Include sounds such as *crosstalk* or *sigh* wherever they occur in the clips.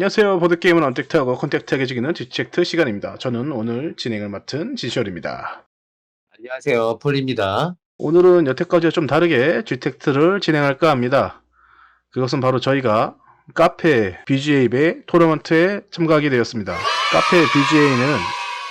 안녕하세요. 보드게임은 언택트하고 콘택트하게 즐기는 디젝트 시간입니다. 저는 오늘 진행을 맡은 지시얼입니다. 안녕하세요. 폴입니다. 오늘은 여태까지와 좀 다르게 디텍트를 진행할까 합니다. 그것은 바로 저희가 카페 BGA의 토너먼트에 참가하게 되었습니다. 카페 BGA는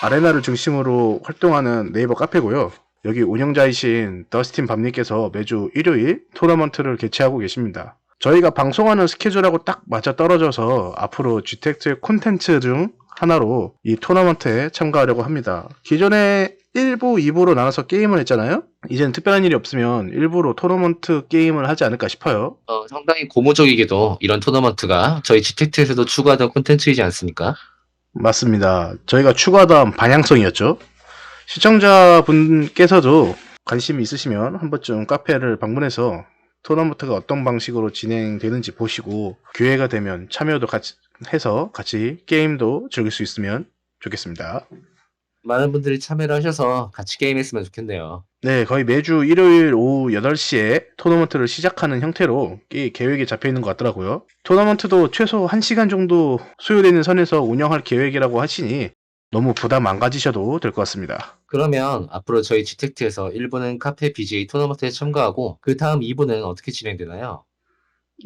아레나를 중심으로 활동하는 네이버 카페고요. 여기 운영자이신 더스틴 밤님께서 매주 일요일 토너먼트를 개최하고 계십니다. 저희가 방송하는 스케줄하고 딱 맞아 떨어져서 앞으로 G텍트의 콘텐츠 중 하나로 이 토너먼트에 참가하려고 합니다. 기존에 1부, 2부로 나눠서 게임을 했잖아요? 이제는 특별한 일이 없으면 일부로 토너먼트 게임을 하지 않을까 싶어요. 어, 상당히 고무적이게도 이런 토너먼트가 저희 지텍트에서도 추가하던 콘텐츠이지 않습니까? 맞습니다. 저희가 추가하던 반향성이었죠. 시청자분께서도 관심이 있으시면 한 번쯤 카페를 방문해서 토너먼트가 어떤 방식으로 진행되는지 보시고 기회가 되면 참여도 같이 해서 같이 게임도 즐길 수 있으면 좋겠습니다. 많은 분들이 참여를 하셔서 같이 게임했으면 좋겠네요. 네, 거의 매주 일요일 오후 8시에 토너먼트를 시작하는 형태로 이 계획이 잡혀 있는 것 같더라고요. 토너먼트도 최소 1시간 정도 소요되는 선에서 운영할 계획이라고 하시니 너무 부담 안 가지셔도 될 것 같습니다. 그러면 앞으로 저희 지텍트에서 1부는 카페 BJ 토너먼트에 참가하고 그 다음 2부는 어떻게 진행되나요?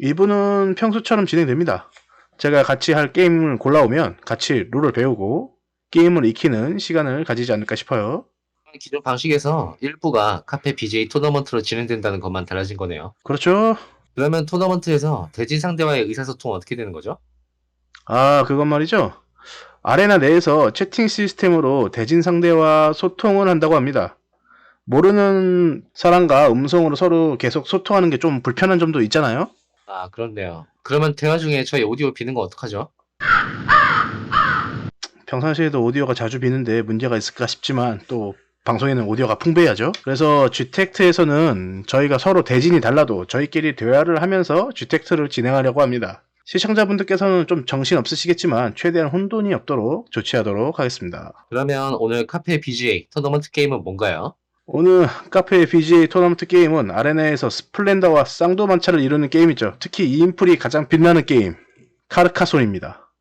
2부는 평소처럼 진행됩니다. 제가 같이 할 게임을 골라오면 같이 룰을 배우고 게임을 익히는 시간을 가지지 않을까 싶어요. 기존 방식에서 1부가 카페 BJ 토너먼트로 진행된다는 것만 달라진 거네요. 그렇죠? 그러면 토너먼트에서 대진 상대와의 의사소통은 어떻게 되는 거죠? 아, 그건 말이죠. 아레나 내에서 채팅 시스템으로 대진 상대와 소통을 한다고 합니다. 모르는 사람과 음성으로 서로 계속 소통하는 게 좀 불편한 점도 있잖아요? 아, 그렇네요. 그러면 대화 중에 저희 오디오 비는 거 어떡하죠? 평상시에도 오디오가 자주 비는데 문제가 있을까 싶지만 또 방송에는 오디오가 풍부해야죠. 그래서 G텍트에서는 저희가 서로 대진이 달라도 저희끼리 대화를 하면서 G텍트를 진행하려고 합니다. 시청자분들께서는 좀 정신 없으시겠지만 최대한 혼돈이 없도록 조치하도록 하겠습니다. 그러면 오늘 카페 BJ 토너먼트 게임은 뭔가요? 오늘 카페 BGA 토너먼트 게임은 아레나에서 스플렌더와 쌍도만차를 이루는 게임이죠. 특히 2인풀이 가장 빛나는 게임, 카르카손입니다.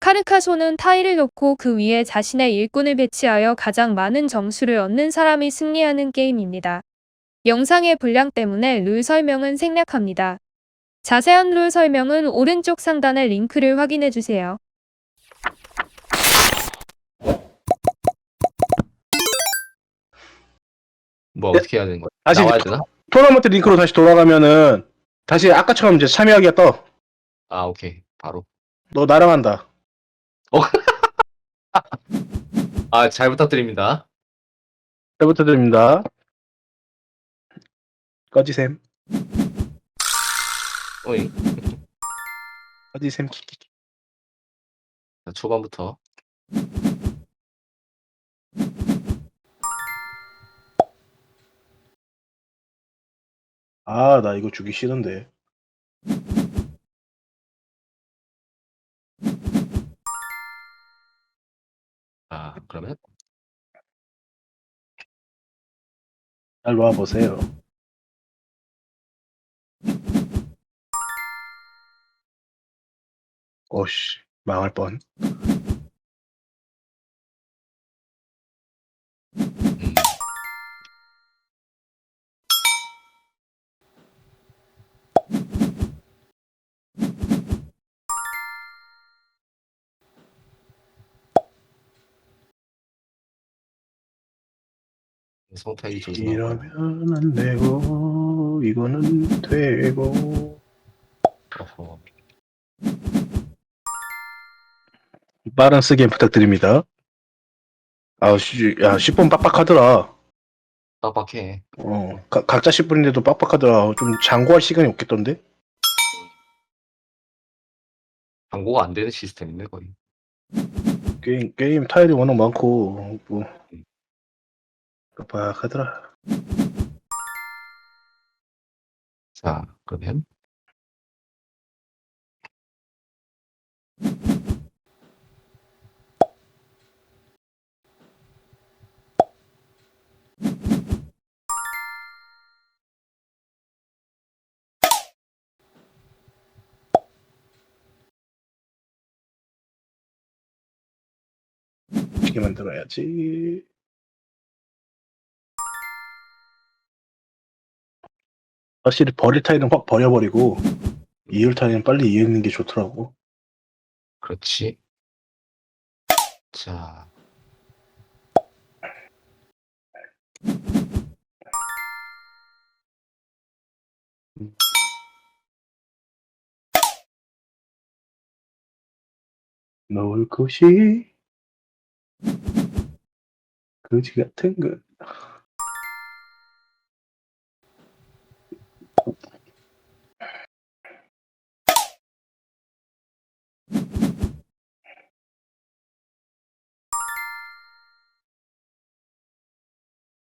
카르카소는 타일을 놓고 그 위에 자신의 일꾼을 배치하여 가장 많은 점수를 얻는 사람이 승리하는 게임입니다. 영상의 분량 때문에 룰 설명은 생략합니다. 자세한 룰 설명은 오른쪽 상단의 링크를 확인해 주세요. 뭐 어떻게 해야 되는 거야? 다시 나와야 되나? 토너먼트 링크로 다시 돌아가면은 다시 아까처럼 이제 참여하기가 떠. 아, 오케이. 바로. 너 나랑 한다. *laughs* 아, 잘 부탁드립니다. 잘부터 드립니다. 꺼지셈. 어이. 꺼지셈. 자, 초반부터. 아, 나 이거 주기 싫은데. 아, 그러면 잘 놔보세요. 오씨, 망할 뻔. 이러면 안 되고, 이거는 되고. 어허. 빠른 쓰기 부탁드립니다. 아, 씨, 야, 10분 빡빡하더라. 빡빡해. 어, 가- 각자 10분인데도 빡빡하더라. 좀 장고할 시간이 없겠던데? 광고가 안 되는 시스템인데 거의. 게임, 게임 타일이 워낙 많고, 뭐, 빡빡하더라. 자, 그러면 멋지게 만들어야지. 확실히 버릴 타일은 확 버려버리고 이을 타일은 빨리 이을는 게 좋더라고. 그렇지. 자, 놓을 곳이 그지 같은 것.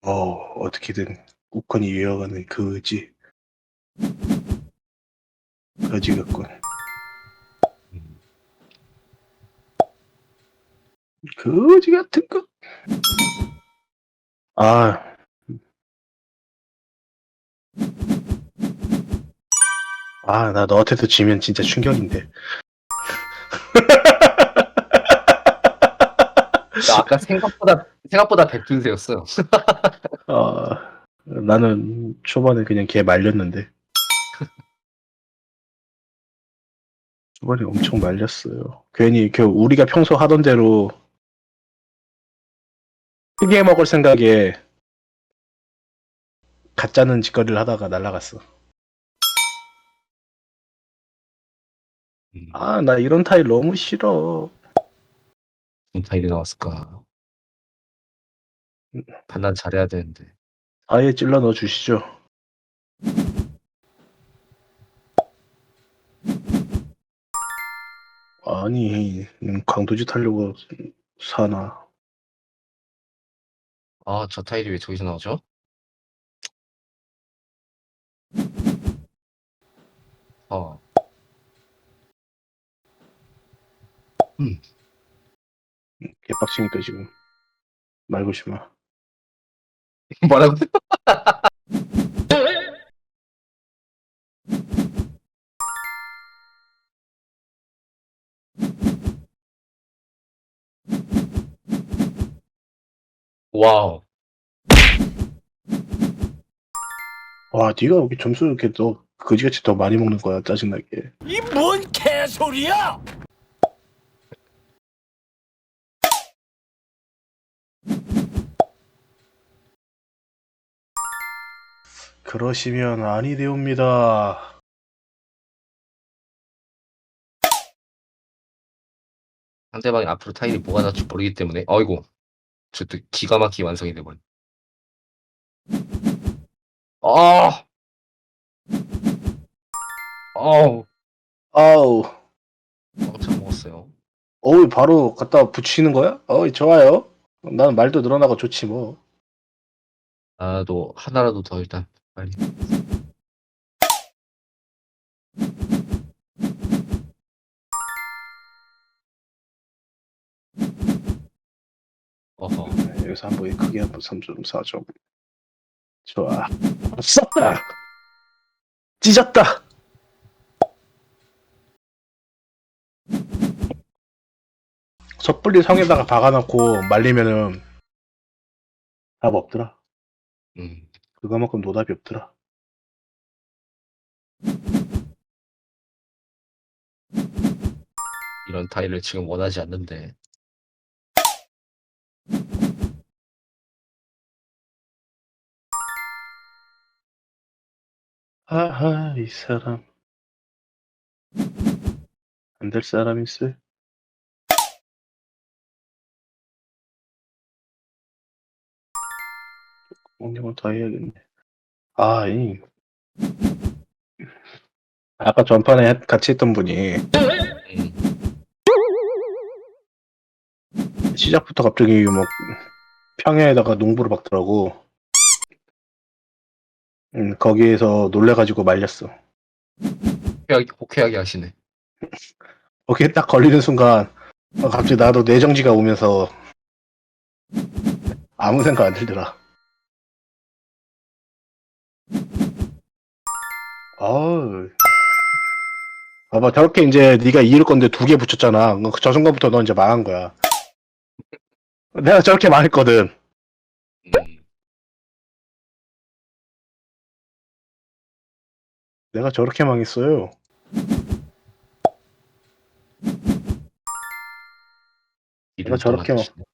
어, 어떻게든 우컨이 이어가는 그 의지. 거지 같군. 음, 거지 같은 것. 아. 아, 나 너한테도 지면 진짜 충격인데. *laughs* 나 아까 생각보다 생각보다 백준세였어요. 아, *laughs* 나는 초반에 그냥 걔 말렸는데. 초반에 엄청 말렸어요. 괜히 그 우리가 평소 하던 대로 크게 먹을 생각에 가짜는 짓거리를 하다가 날라갔어. 음, 아, 나 이런 타일 너무 싫어. 무슨 타일이 나왔을까? 판단 잘해야 되는데. 아예 찔러 넣어 주시죠. 아니, 음, 강도짓 하려고 사나. 아, 저 타일이 왜 저기서 나오죠? 어, 개빡치니까 지금. 말 걸지 마. 뭐라고? 와우. 와, 네가 여기 점수 이렇게 너 그지같이 더 많이 먹는 거야, 짜증나게. 이 뭔 개소리야! 그러시면 아니 되옵니다. 상대방이 앞으로 타일이 뭐가 나올지 모르기 때문에 어이구 저또 기가 막히게 완성이 돼버린 아 어우 아우, 꽉차 먹었어요 어우, 바로 갖다 붙이는 거야? 어이, 좋아요. 나는 말도 늘어나고 좋지, 뭐. 나도 하나라도 더 일단 빨리 어허 네, 여기서 한번 크게 한번 3점, 4점. 좋아. 썼다! 찢었다! 섣불리 성에다가 박아놓고 말리면은 답 없더라. 음 그거만큼 노답이 없더라. 이런 타일을 지금 원하지 않는데 아하, 이 사람. 안 될 사람 있어? 공룡은 더 해야겠네. 아, 이. 아까 전판에 했- 같이 했던 분이 시작부터 갑자기 막 평야에다가 농부를 박더라고. 음, 거기에서 놀래가지고 말렸어. 호쾌하게, 호쾌하게 하시네 거기에 딱 걸리는 순간 어, 갑자기 나도 내정지가 오면서 아무 생각 안 들더라. 어우. 봐봐 저렇게 이제 네가 이을 건데 두 개 붙였잖아. 그저 순간부터 너 이제 망한 거야. 내가 저렇게 망했거든. 음, 내가 저렇게 망했어요. 이름 저렇게 또 막-.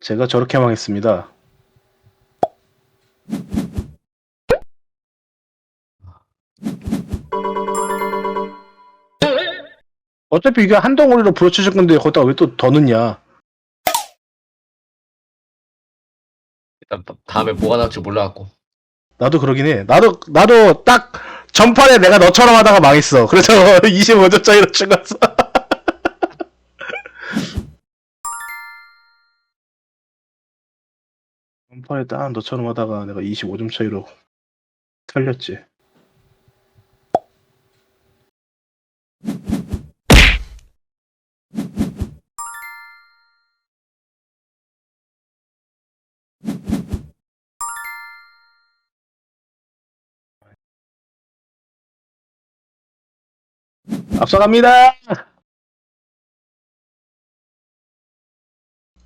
제가 저렇게 망했습니다. 어차피 이게 한 덩어리로 부러쳐질 건데 거기다가 왜 또 더 넣냐? 다음에 뭐가 나올지 몰라갖고. 나도 그러긴 해. 나도 나도 딱 전판에 내가 너처럼 하다가 망했어. 그래서 *laughs* 25점 차이로 찍었어. *laughs* 전판에 딱 너처럼 하다가 내가 25점 차이로 틀렸지. 앞서갑니다.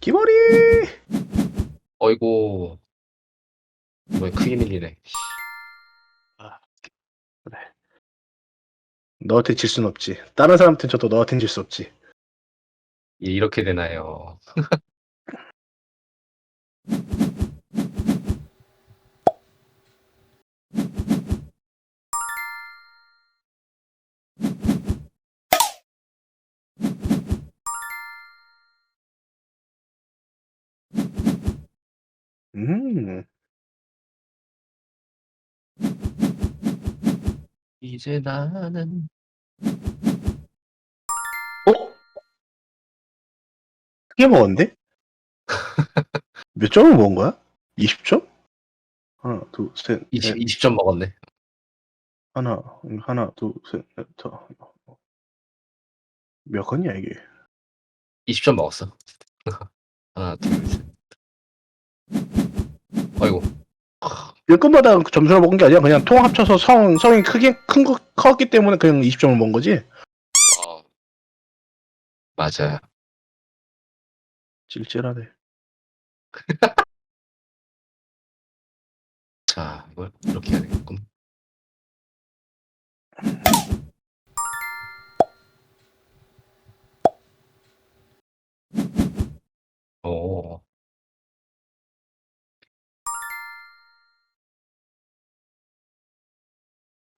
기머리. 어이구. 뭐 크게 밀리네. 너한테 질 순 없지. 다른 사람한테 져도 너한테는 질수 없지. 예, 이렇게 되나요? *laughs* 음. 이제 나는 어? 크게 먹었는데? 몇 점을 먹은 거야? 20점? 하나, 둘, 셋, 20, 넷, 20점 먹었네. 하나, 음, 하나, 둘, 셋, 넷, 다. 몇 건이야, 이게? 20점 먹었어. *laughs* 하나, 둘, 셋. 어이구. 일건마다 점수를 먹은 게 아니라 그냥 통 합쳐서 성, 성이 크게, 큰 거, 컸기 때문에 그냥 20점을 먹은 거지? 어. 맞아요. 찔찔하네. *laughs* 자, 이걸 이렇게 해야 되겠군. 오,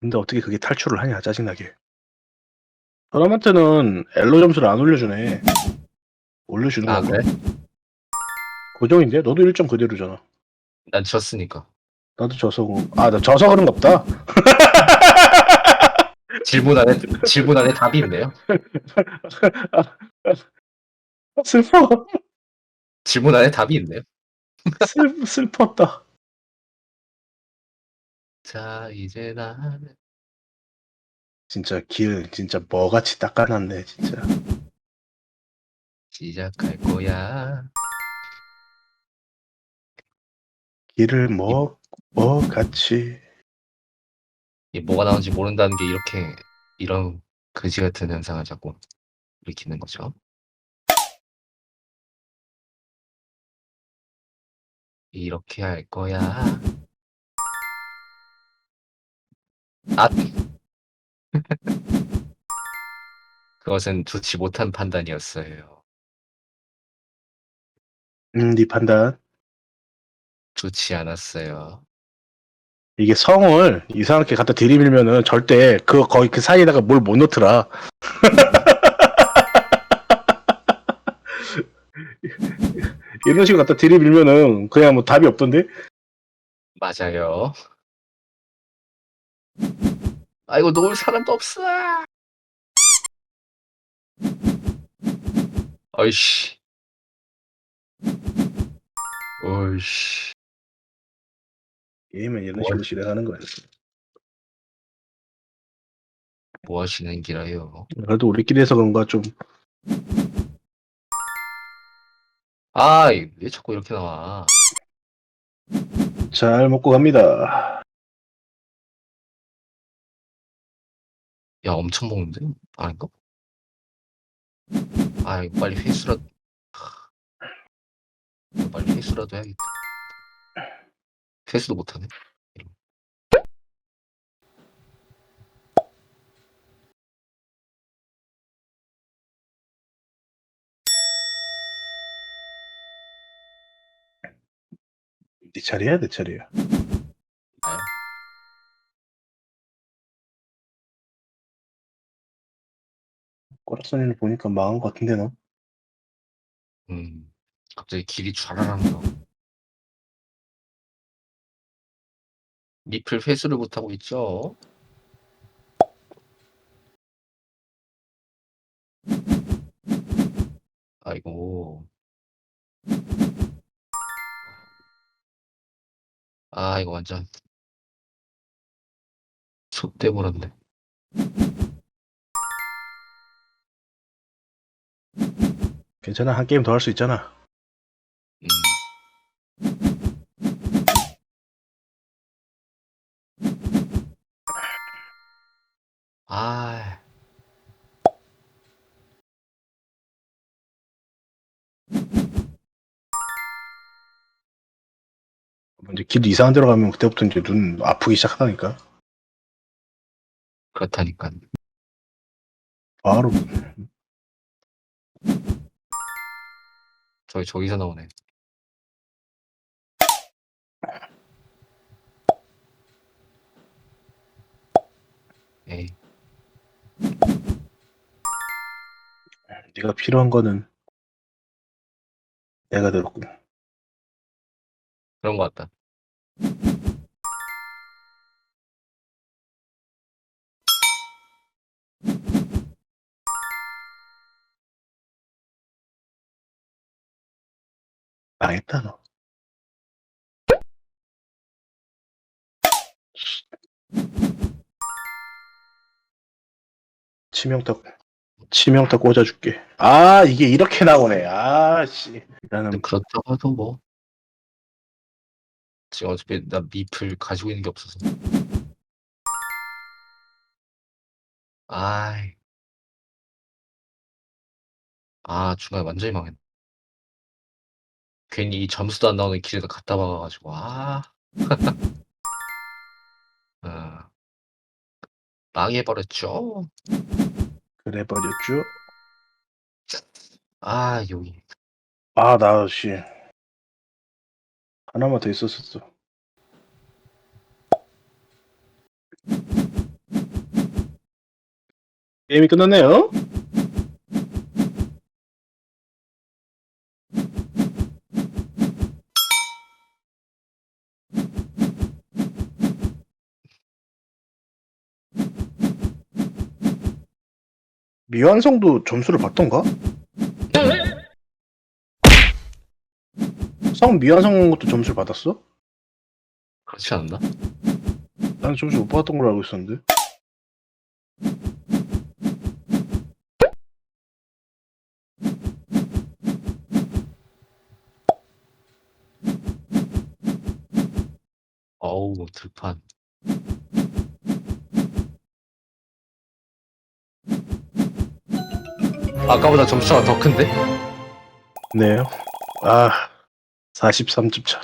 근데 어떻게 그게 탈출을 하냐, 짜증나게. 사람한테는 엘로 점수를 안 올려주네. 올려주는 아, 건가? 그래? 고정인데? 너도 1점 그대로잖아. 난 졌으니까. 나도 져서, 그- 아, 나 져서 그런 가 없다. *laughs* 질문 안에, 질문 안에 답이 있네요. *laughs* 슬퍼. 질문 안에 답이 있네요. 슬, 슬펐다. 자, 이제 나는. 진짜 길, 진짜 뭐같이 닦아놨네, 진짜. 시작할 거야. 길을 뭐, 뭐같이. 이 뭐가 나오는지 모른다는 게 이렇게, 이런 그지 같은 현상을 자꾸 일으키는 거죠. 이렇게 할 거야. 아! *laughs* 그것은 좋지 못한 판단이었어요. 음, 네 판단. 좋지 않았어요. 이게 성을 이상하게 갖다 들이밀면은 절대 그, 거의 그 사이에다가 뭘 못 넣더라. *laughs* 이런 식으로 갖다 들이밀면은 그냥 뭐 답이 없던데? 맞아요. 아이고, 놓을 사람도 없어! 어이씨. 어이씨. 게임은 이런 식으로 진행하는 거야. 뭐 하시는 기라요? 그래도 우리끼리 해서 그런가 좀 아, 왜 자꾸 이렇게 나와? 잘 먹고 갑니다. 야, 엄청 먹는데? 아닌가? 아, 빨리 회수라. 빨리 회수라도 해야겠다. 회수도 못하네. 네 차례야, 내 차례야. 꼬락선이를 보니까 망한 것 같은데, 너? 음, 갑자기 길이 좌라란다. 리플 회수를 못하고 있죠? 아이고. 아, 이거 완전 솥대 버렸네. 괜찮아, 한 게임 더 할 수 있잖아. 음. 아, 이제 길 이상한 데로 가면 그때부터 이제 눈 아프기 시작하다니까. 그렇다니까. 바로. 저기 저기서 나오네. 에이, 네가 필요한 거는 내가 들었군. 그런 것 같다. 망했다, 너. 치명타, 치명타 꽂아줄게. 아, 이게 이렇게 나오네. 아, 씨. 나는 좀 그렇다고 해도 뭐. 지금 어차피 나 미플 가지고 있는 게 없어서. 아이. 아, 중간에 완전히 망했네. 괜히 이 점수도 안 나오는 길에다 갖다 박아가지고, 아. *laughs* 어. 망해버렸죠? 그래 버렸죠. 아, 여기. 아, 나 씨. 하나만 더 있었었어. 게임이 끝났네요. 미완성도 점수를 받던가? 성 미완성 것도 점수를 받았어? 그렇지 않나? 나는 점수 못 받았던 걸로 알고 있었는데. 어우, 들판. 아까보다 점수가 더 큰데? 네. 아, 43점 차.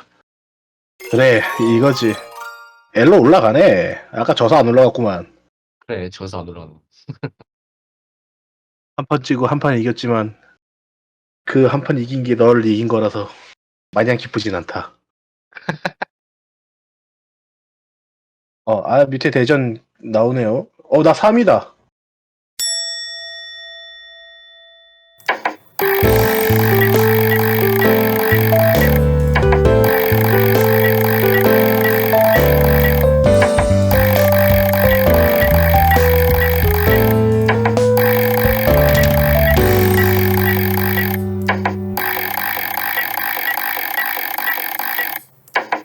그래, 이거지. 엘로 올라가네. 아까 져서 안 올라갔구만. 그래, 저서 안 올라가는 거. *laughs* 한판 찌고 한 판 이겼지만, 그 한 판 이긴 게 너를 이긴 거라서, 마냥 기쁘진 않다. *laughs* 어, 아, 밑에 대전 나오네요. 어, 나 3이다.